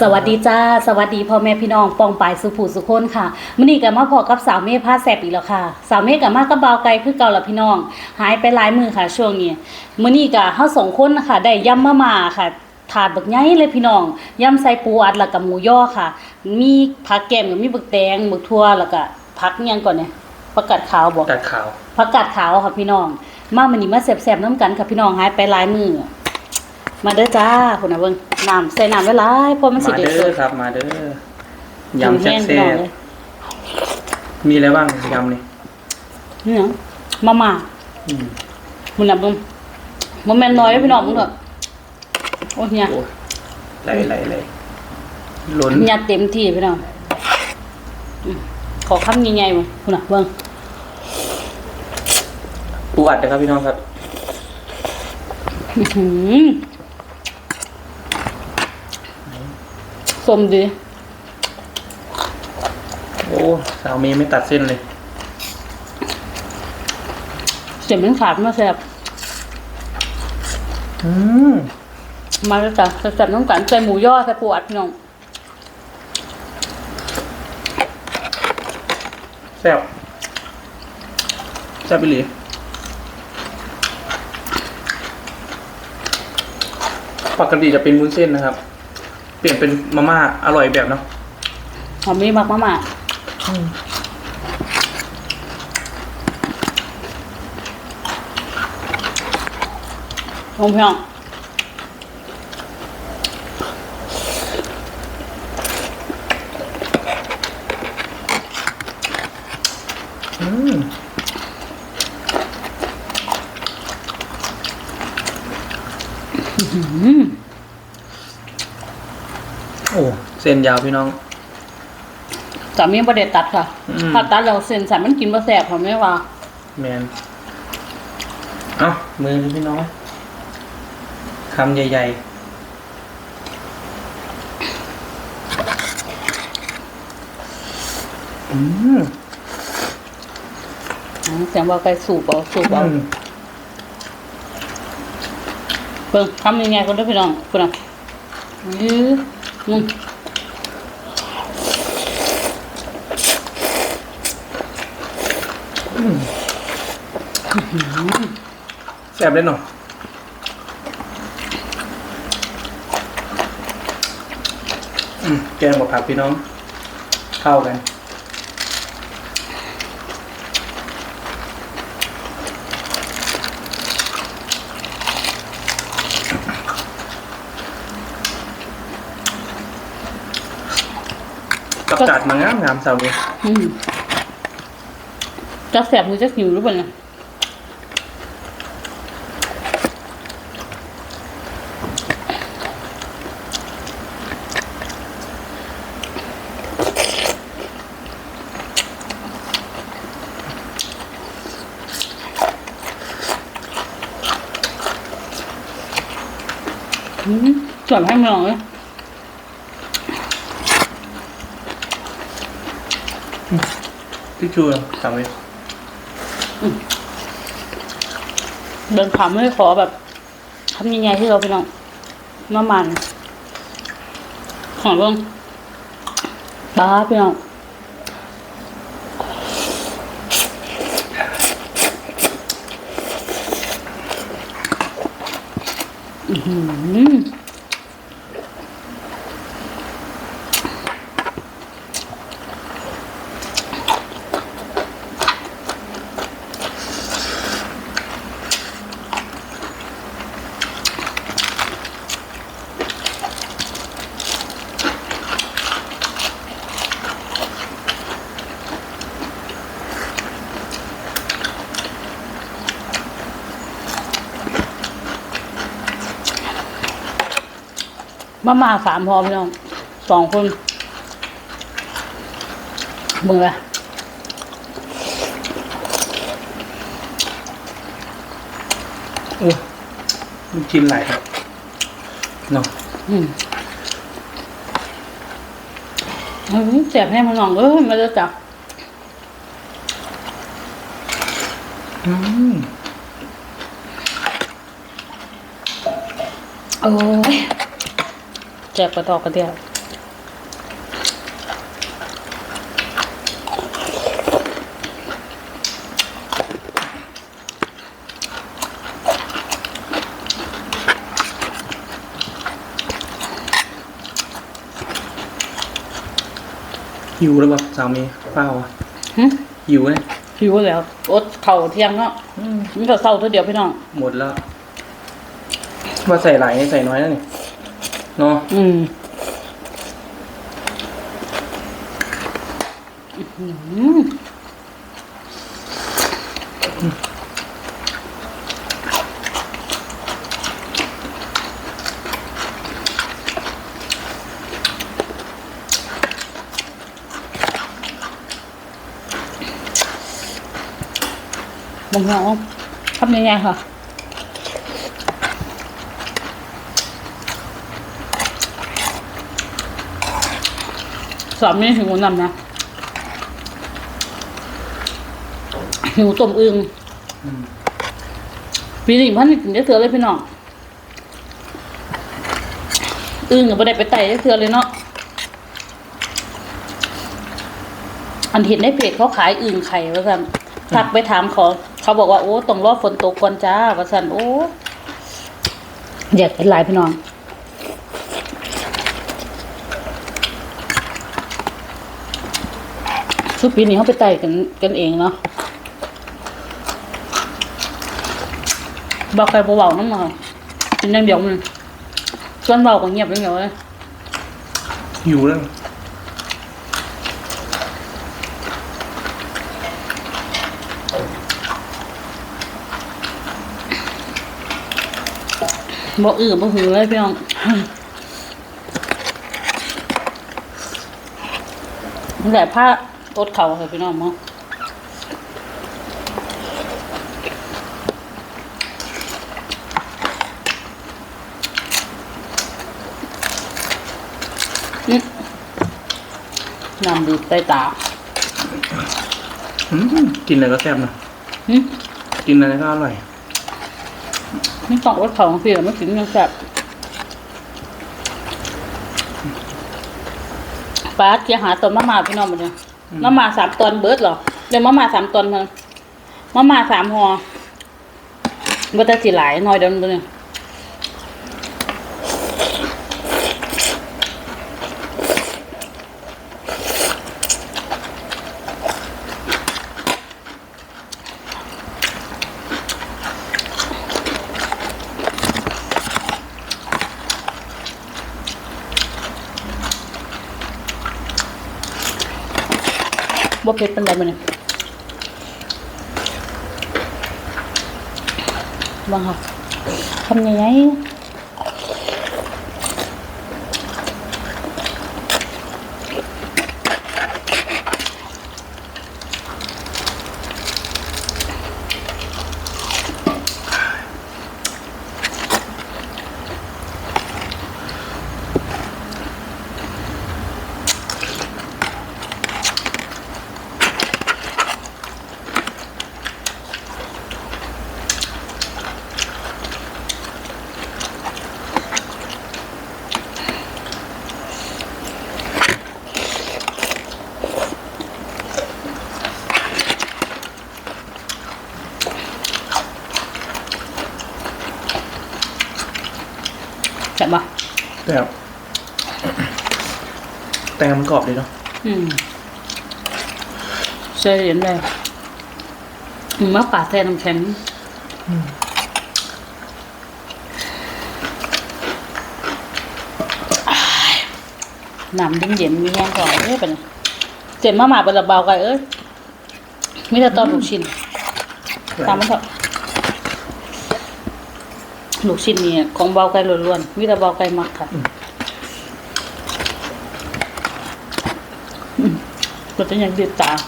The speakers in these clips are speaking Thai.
สวัสดีจ้า สวัสดีพ่อแม่พี่น้องปองปายสุภูสุคนค่ะมื้อนี้ก็มาพอกับสาวเมฆพาแซบอีกแล้วค่ะ สาวเมฆก็มากับเบาวไกลคือเก่าละพี่น้อง หายไปหลายมือค่ะ ช่วงนี้มื้อนี้ก็เฮาสองคนนะคะได้ยำมะม่าค่ะถาดบักใหญ่เลยพี่น้องยำใส่ปูอัดแล้วก็หมูย่อค่ะ มีผักแกมกับมีบักแตงบักทั่วแล้วก็ผักอิหยังก่อนเนี่ยผักกาดขาวบ่ตัดขาวผักกาดขาวค่ะพี่น้อง มามื้อนี้มาแซ่บๆน้ำกันค่ะพี่น้องหายไปหลายมือ มาเด้อจ้าคุณน่ะเบิ่งน้ำใส่น้ำไว้หลายเพราะมันสิมาได้เด้สอดครับ มาเด้อยำแห้งแซ่พี่น้องบเลยๆมีอะไรบ้างยำนี่นี่หยังมาม่าอืมมึงน่ะเบิ่งบ่แม่นน้อยเด้อพี่น้องมึงเถอะโอ้ยเนี่ยโอ้ไหลไหลไหลล้นยัดเต็มที่พี่น้องอืมขอคำใหญ่ๆบ่คุณน่ะเบิ่งปูอัดนะครับพี่น้องครับ อื้อหือ มดี โอ้สาวเมย์ไม่ตัดเส้นเลย เสียงมันขาดมาแซ่บอืมมาแล้วจ้ะแซ่บๆน้ำกันใส่หมูย่อใส่ปูอัดพี่น้องแซ่บแซ่บไปเลยปกติจะเป็นวุ้นเส้นนะครับ เปลี่ยนเป็นมาม่าอร่อยแบบเนาะหอมมีมักมาม่าลงพี่น้อง อืม โอ้เส้นยาวพี่น้อง สามีประเด็ดตัดค่ะ อืม ถ้าตัดเราเส้นสันมันกินมาแสบค่ะไม่ว่าแมนเอ้ามือพี่น้องคำใหญ่ๆ อืมอืมเสียงว่าไก่สูบเอาสูบเอาอืมเพิ่งทำยังไงคนด้วยพี่น้องคุณอะยื้อ อืมแซ่บได้หน่อยแกงกับผักพี่น้อง เข้ากัน กับจัดมางามงามเสาร์นี้อืมจะแสบมือจะหิวหรือเปล่าเนี่ยอืมส่วนให้มันหน่อย ที่ชูสามเลยเดินผ่านไม่ได้ขอแบบทำยังไงที่เราไปน้องน้ำมันของเรื่องบ้าพี่น้องอื้อหือ มามาสามพอพี่น้องสองคนเบื่อโอ้ลูกชิ้นหลายครับเนาะอืมเฮ้ยเจ็บให้มันหน่องเอ้ยมาจะจับอืมโอ้ย แจกกระดอกกระเดียวหิวแล้วแบบสามีเปล่าอะหึหิวเนี่ยหิวแล้วอดเข่าเที่ยงเนาะมันก็เศร้าเท่าเดียวพี่น้อง หมดแล้วว่าใส่หลายใส่น้อยแล้วนี่ เนาะอืมอืมบางอย่างทำยังไงค่ะ สามนี่ถึงวันนำนะหิวต้มอึงปีนี้พันนี่กินได้เถื่อเลยพี่น้องอึงก็ไม่ได้ไปไต่ได้เถื่อเลยเนาะอันเห็นในเพจเขาขายอึงไข่ว่าสันทักไปถามเขา เขาบอกว่าโอ้ต้องรอฝนตกก่อนจ้าว่าสันโอ้อยากเห็นหลายพี่น้อง ชุดปีนี้เขาไปไต่กันกันเองเนาะบอกใครบ่เบาน้ำมากินอย่างเดียวมันส่วนเบาก็เงียบอย่างเดียวเลยหิวแล้วบ่อื้อบ่หือเลยพี่น้องมันแต่ผ้า ตดเข่าค่ะพี่น้องมั้งอืมน้ำดีบใต้ตาอืมกินอะไรก็แซ่บนะหึกินอะไรก็อร่อย ไม่ต้องอดเข่าของพี่หรอกไม่กินยังแซ่บป้าจะหาตอนมามาพี่น้องมาเนี่ย มามาสามตอนเบิร์ดเหรอเดี๋ยวมามาสามตอนเพิ่นมามาสามหอว่าจะสิหลายหน่อยเดิมเนี่ย เผ็ดเป็นไรมันเนี่ยบังค่ะทำยังไง กรอบดีเนาะอืมใช่เห็นได้อืมมะป่าแทนน้ำแข็งอ้ายน้ำเย็นๆมีแห้งก่อนเอ้ยเป็นเจ็บมาหมาเป็นระเบาไกันเอ้ยมีแต่ตอนลูกชิ้นตามมันเถอะลูกชิ้นนี่ของเบาไก่ล้วนๆมีแต่เบาไก่มักค่ะอืม ก็จะยังติดตาเ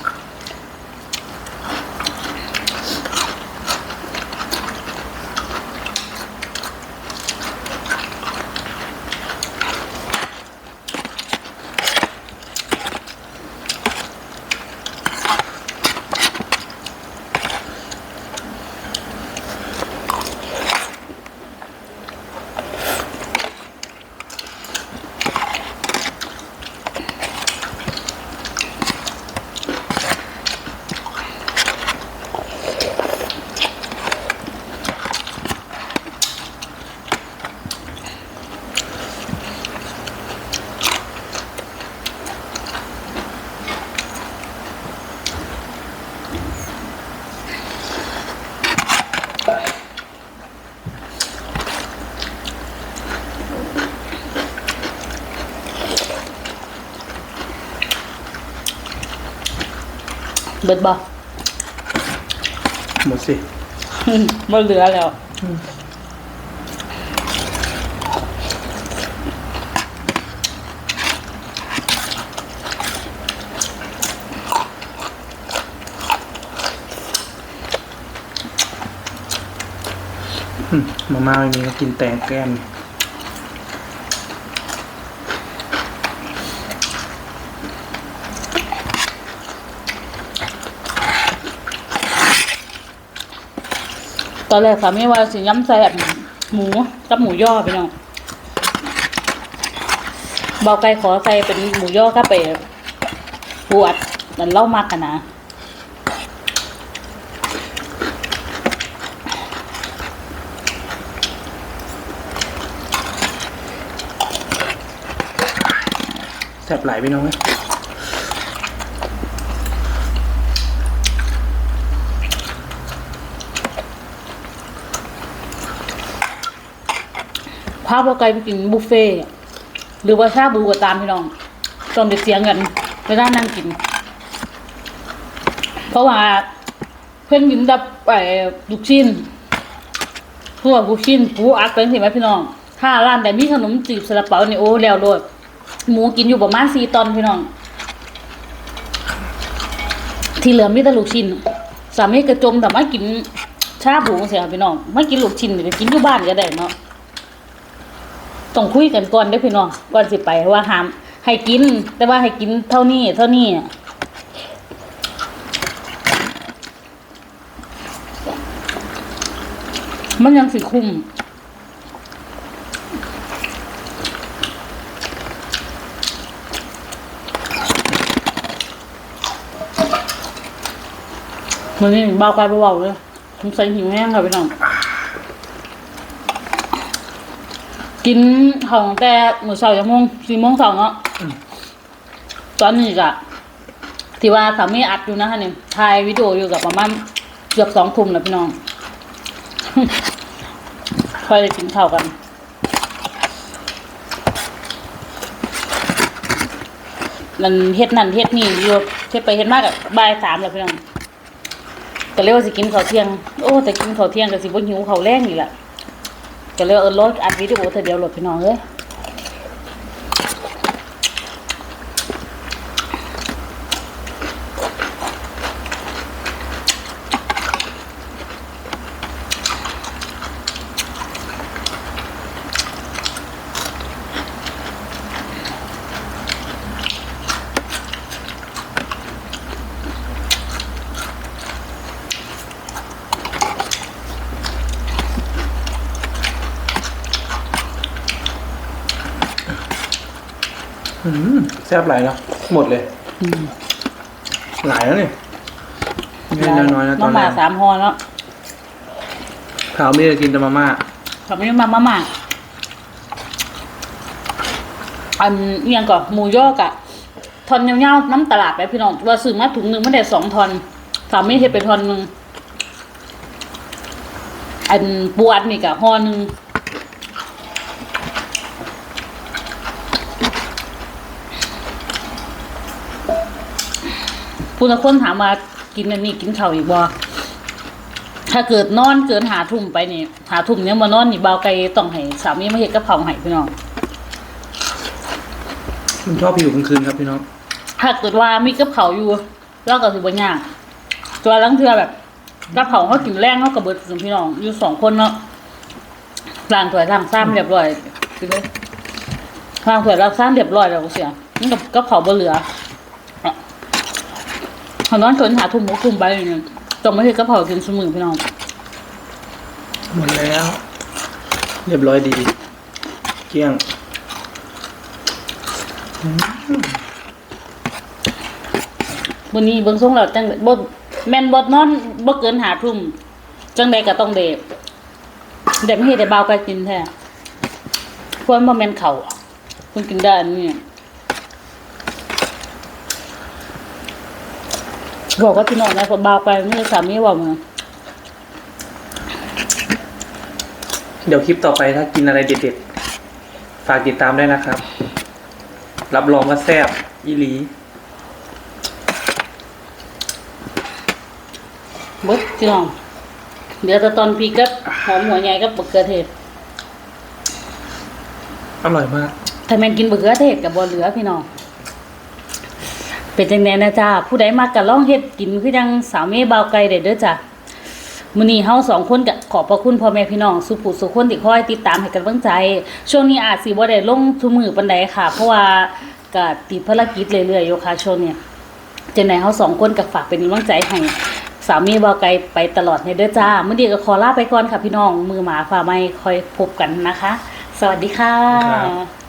บิดบ่หมดสิบ่เหลือแล้วอืมมาม่าไม่มีก็กินแตงแก้ม ตอนแรกสามีว่าสิย้ำใส่แบบหมูกับหมูย่อไปเนาะเบาไก่ขอใส่เป็นหมูย่อก็ไปปวดมันเล่ามากกันนะแซ่บหลายพี่น้องไหมาเบาไก่ไปกินบุฟเฟ่หรือว่าชาบูก็ตามพี่น้องตองเด็ดเสียงกันเวลานั่งกิน เพราะว่าเพื่อนกินดับไปลูกชิ้นพวกลูกชิ้นปูอัดเป็นสิไหมพี่น้อง ถ้าร้านแต่มีขนมจีบซาลาเปาเนี่โอ้แล้วโลดหมูกินอยู่ประมาณสี่ตอนพี่น้อง ที่เหลือมีแต่ลูกชิ้นสามีกระจมแต่ไมากินชาบูเสียพี่น้องไม่กินลูกชิ้นไปกินอยู่บ้านก็ได้เนาะ ต้องคุยกันก่อนเด้พี่น้องก่อนสิไปว่าห้ามให้กิน แต่ว่าให้กินเท่านี้เท่านี้มันยังสิคุ้มมันนี่เบาไปเบาๆเลยสงสัยหิวแห้งค่ะพี่น้อง กินของแต่มื้อเช้าจะโมงสี่โมงเช้าเนาะตอนนี้ก็ที่ว่าสามีอัดอยู่นะคะเนี่ยถ่ายวิดีโออยู่กับประมาณเกือบสองทุ่มแล้วพี่น้อง ค่อยได้กินข้าวกันมันเฮ็ดนั่นเฮ็ดนี่อยู่เฮ็ดไปเฮ็ดมากกับบ่ายสามแล้วพี่น้องก็เลยว่าสิกินข้าวเที่ยง โอ้แต่กินข้าวเที่ยงก็สิบ่หิวข้าวแรงนี่แหละ ก็เลยเออรถอัดวิดีโอเธอเดียวโหลดพี่น้องเอ้ย แซ่บหลายเนาะหมดเลยอืมหลายแล้วนี่ไม่ได้น้อยๆนะตมาอนแรม่ากสามห่อเนาะขาวไม่ได้กินแต่มาม่าทำไม่มามาม่าอันเอียงก่อนหมูย่อกะทอนยาวๆน้ำตลาดไปพี่น้องว่าซื้อมาถุงหนึ่งไม่ได้สองทอนสามไม่เห็ดเป็นทอนหนึ่งอันปวดนี่กะห่อหนึ่ง คุณคนถามว่ากินอันนี้กินข้าวอีกบ่ถ้าเกิดนอนเกินหาทุ่มไปนี่หาทุ่มเนี่ยมานอนนี่เบาไกลต้องให้สามีมาเฮ็ดกับข้าวให้พี่น้องมันชอบอยู่กลางคืนครับพี่น้อง ถ้าเกิดว่ามีกับเขาวอยู่เราก็สิบ่ยากตัวลังเทือแบบกับเขาวเขากินแรงเขาก็เบิดถึงพี่น้อง อยู่สองคนเนาะล้างถ้วยล้างซ้ำเรียบร้อยคือเลยล้างถ้วยล้างซ้ำเรียบร้อยแล้วก็เสียนี่กับกับเขาวบ่เหลืออะ เขานอนเกินหาทุ่มหกทุ่มไปอย่างเงี้ยต้องมาเฮ็ดกับเขาวกินสมือพี่น้อง หมดแล้ว เรียบร้อยดี เกลี้ยงวันนี้เบิ่งทรงแล้วจังบ่แม่นบ่นอนบ่เกินหาทุ่มจังใดก็ต้องเดบเด็ไม่เฮ็ดได้เบาก็กินแท้ควรบ่แม่นเขาอะเพิ่นกินได้อันนี้ บอกว่าพี่น้องนะคนเบาไปไม่ได้สามีว่ามึงเดี๋ยวคลิปต่อไปถ้ากินอะไรเด็ดๆ ฝากติดตามด้วยนะครับ รับรองว่าแซ่บอีหลีเบิดพี่น้อง เดี๋ยวแต่ตอนพริกกับหอมหัวใหญ่กับบักเขือเทศ อร่อยมาก ถ้าแม่นกินบักเขือเทศกับบ่เหลือพี่น้อง เป็นจังไดนะจ้าผู้ใดมักก็ลองเฮ็ดกินคือจังสาวเมย์บาวไก่ได้เด้อจ้ะมื้อนี้เฮาสองคนก็ขอบพระคุณพ่อแม่พี่น้องสุผู้สุคนที่คอยติดตามให้กำลังใจ ช่วงนี้อาจสิบ่ได้ลงทุมือปานใดค่ะ เพราะว่าก็ติดภารกิจเรื่อยๆอยู่ค่ะช่วงเนี้ยจังไดเฮาสองคนก็ฝากเป็นกำลังใจให้สามย์บาวไก่ไปตลอดในเด้อจ้ามื้อนี้ก็ขอลาไปก่อนค่ะพี่น้องมือหมาฝ่าไม้คอยพบกันนะคะ สวัสดีค่ะค